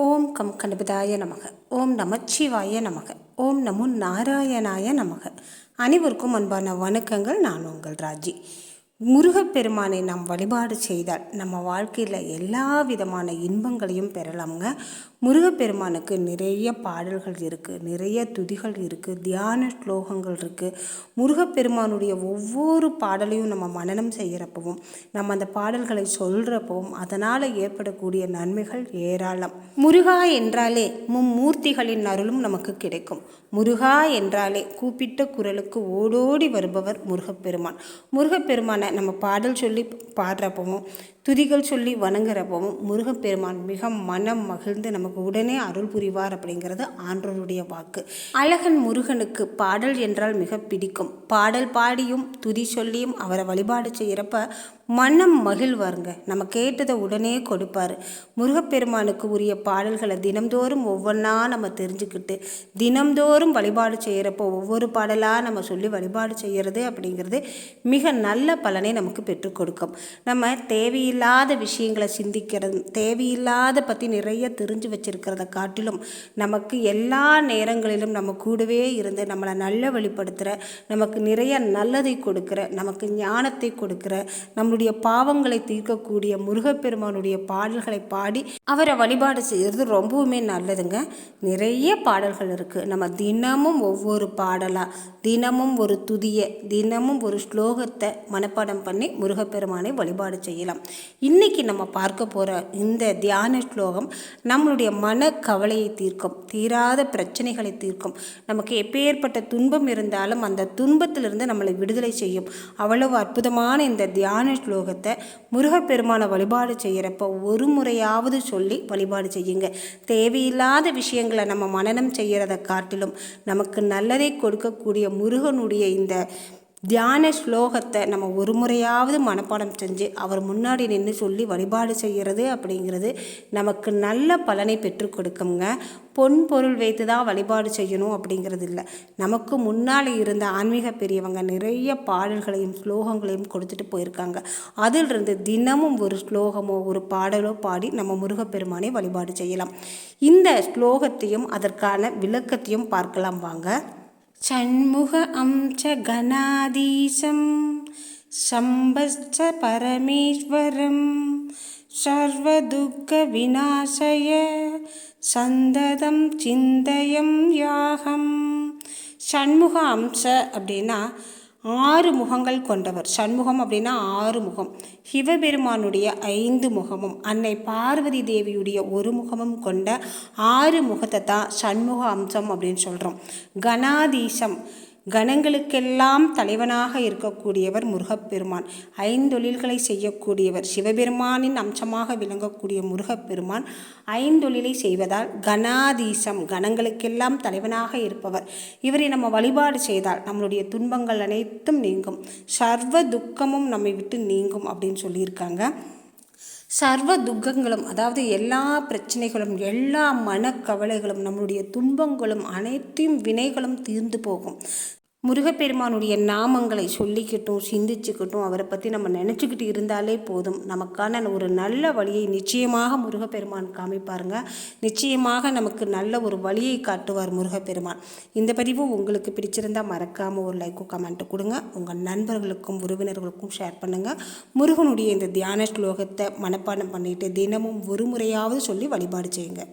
ஓம் come கணபதாய நமக. ஓம் நமச்சிவாய நமக. ஓம் நமு நாராயணாய நமக. அனைவருக்கும் அன்பான வணக்கங்கள். நான் உங்கள் ராஜி. முருகப்பெருமானை நாம் வழிபாடு செய்தால் நம்ம வாழ்க்கையில் எல்லா விதமான இன்பங்களையும் பெறலாமுங்க. முருகப்பெருமானுக்கு நிறைய பாடல்கள் இருக்குது நிறைய துதிகள் இருக்குது தியான ஸ்லோகங்கள் இருக்குது முருகப்பெருமானுடைய ஒவ்வொரு பாடலையும் நம்ம மனனம் செய்கிறப்பவும் நம்ம அந்த பாடல்களை சொல்கிறப்பவும் அதனால் ஏற்படக்கூடிய நன்மைகள் ஏராளம். முருகா என்றாலே மும்மூர்த்திகளின் அருளும் நமக்கு கிடைக்கும். முருகா என்றாலே கூப்பிட்ட குரலுக்கு ஓடோடி வருபவர் முருகப்பெருமான். முருகப்பெருமானை நம்ம பாடல் சொல்லி பாடுறப்பவும் துதிகள் சொல்லி வணங்குறப்பவும் முருகப்பெருமான் மிக மனம் மகிழ்ந்து நமக்கு உடனே அருள் புரிவார் அப்படிங்கிறது ஆன்றோருடைய வாக்கு. அழகன் முருகனுக்கு பாடல் என்றால் மிக பிடிக்கும். பாடல் பாடியும் துதி சொல்லியும் அவரை வழிபாடு செய்கிறப்ப மனம் மகிழ்வாருங்க. நம்ம கேட்டதை உடனே கொடுப்பார். முருகப்பெருமானுக்கு உரிய பாடல்களை தினம்தோறும் ஒவ்வொன்றா நம்ம தெரிஞ்சுக்கிட்டு தினம்தோறும் வழிபாடு செய்கிறப்போ ஒவ்வொரு பாடலாக நம்ம சொல்லி வழிபாடு செய்கிறது அப்படிங்கிறது மிக நல்ல பலனை நமக்கு பெற்றுக் கொடுக்கும். நம்ம தேவையில்லாத விஷயங்களை சிந்திக்கிறது தேவையில்லாத பற்றி நிறைய தெரிஞ்சு வச்சிருக்கிறத காட்டிலும் நமக்கு எல்லா நேரங்களிலும் நம்ம கூடவே இருந்து நம்மளை நல்ல வழிப்படுத்துகிற நமக்கு நிறைய நல்லதை கொடுக்குற நமக்கு ஞானத்தை கொடுக்குற நம்மளுடைய நம்முடைய பாவங்களை தீர்க்கக்கூடிய முருகப்பெருமானுடைய பாடல்களை பாடி அவரை வழிபாடு செய்கிறது ரொம்பவுமே நல்லதுங்க. நிறைய பாடல்கள் இருக்குது நம்ம தினமும் ஒவ்வொரு பாடலாக தினமும் ஒரு துதியை தினமும் ஒரு ஸ்லோகத்தை மனப்பாடம் பண்ணி முருகப்பெருமானை வழிபாடு செய்யலாம். இன்றைக்கி நம்ம பார்க்க போகிற இந்த தியான ஸ்லோகம் நம்மளுடைய மன கவலையை தீர்க்கும் தீராத பிரச்சனைகளை தீர்க்கும். நமக்கு எப்பேற்பட்ட துன்பம் இருந்தாலும் அந்த துன்பத்திலிருந்து நம்மளை விடுதலை செய்யும். அவ்வளவு அற்புதமான இந்த தியான ஸ்லோகத்தை முருகப்பெருமானை வழிபாடு செய்கிறப்ப ஒரு முறையாவது சொல்லி வழிபாடு செய்யுங்க. தேவையில்லாத விஷயங்களை நம்ம மனநம் செய்கிறத காட்டிலும் நமக்கு நல்லதை கொடுக்கக்கூடிய முருகனுடைய இந்த தியான ஸ்லோகத்தை நம்ம ஒரு முறையாவது மனப்பாடம் செஞ்சு அவர் முன்னாடி நின்று சொல்லி வழிபாடு செய்கிறது அப்படிங்கிறது நமக்கு நல்ல பலனை பெற்றுக் கொடுக்குங்க. பொன் பொருள் வைத்து தான் வழிபாடு செய்யணும் அப்படிங்கிறது இல்லை. நமக்கு முன்னால் இருந்த ஆன்மீக பெரியவங்க நிறைய பாடல்களையும் ஸ்லோகங்களையும் கொடுத்துட்டு போயிருக்காங்க. அதிலிருந்து தினமும் ஒரு ஸ்லோகமோ ஒரு பாடலோ பாடி நம்ம முருகப்பெருமானை வழிபாடு செய்யலாம். இந்த ஸ்லோகத்தையும் அதற்கான விளக்கத்தையும் பார்க்கலாம் வாங்க. षण्मुख अं च गणाधीशं शम्भश्च परमेश्वरं सर्वदुःखविनाशय சந்ததம் சிந்தயம் யாகம் ஷண்முக அம்ச அப்படின்னா ஆறு முகங்கள் கொண்டவர். சண்முகம் அப்படின்னா ஆறு முகம். சிவபெருமானுடைய ஐந்து முகமும் அன்னை பார்வதி தேவியுடைய ஒரு முகமும் கொண்ட ஆறு முகத்தை தான் சண்முக அம்சம் அப்படின்னு சொல்கிறோம் கணாதீசம் கணங்களுக்கெல்லாம் தலைவனாக இருக்கக்கூடியவர் முருகப்பெருமான். ஐந்தொழில்களை செய்யக்கூடியவர் சிவபெருமானின் அம்சமாக விளங்கக்கூடிய முருகப்பெருமான் ஐந்தொழிலை செய்வதால் கணாதீசம் கணங்களுக்கெல்லாம் தலைவனாக இருப்பவர். இவரை நம்ம வழிபாடு செய்தால் நம்மளுடைய துன்பங்கள் அனைத்தும் நீங்கும். சர்வ துக்கமும் நம்மை விட்டு நீங்கும் அப்படின்னு சொல்லியிருக்காங்க. சர்வ துக்கங்களும் அதாவது எல்லா பிரச்சனைகளும் எல்லா மனக்கவலைகளும் நம்மளுடைய துன்பங்களும் அனைத்தையும் வினைகளும் தீர்ந்து போகும். முருகப்பெருமானுடைய நாமங்களை சொல்லிக்கிட்டும் சிந்திச்சுக்கிட்டும் அவரை பற்றி நம்ம நினச்சிக்கிட்டு இருந்தாலே போதும். நமக்கான ஒரு நல்ல வழியை நிச்சயமாக முருகப்பெருமான் காமிப்பாருங்க. நிச்சயமாக நமக்கு நல்ல ஒரு வழியை காட்டுவார் முருகப்பெருமான். இந்த பதிவு உங்களுக்கு பிடிச்சிருந்தால் மறக்காமல் ஒரு லைக்கும் கமெண்ட்டு கொடுங்க. உங்கள் நண்பர்களுக்கும் உறவினர்களுக்கும் ஷேர் பண்ணுங்கள் முருகனுடைய இந்த தியான ஸ்லோகத்தை மனப்பாடம் பண்ணிவிட்டு தினமும் ஒரு முறையாவது சொல்லி வழிபாடு செய்யுங்க.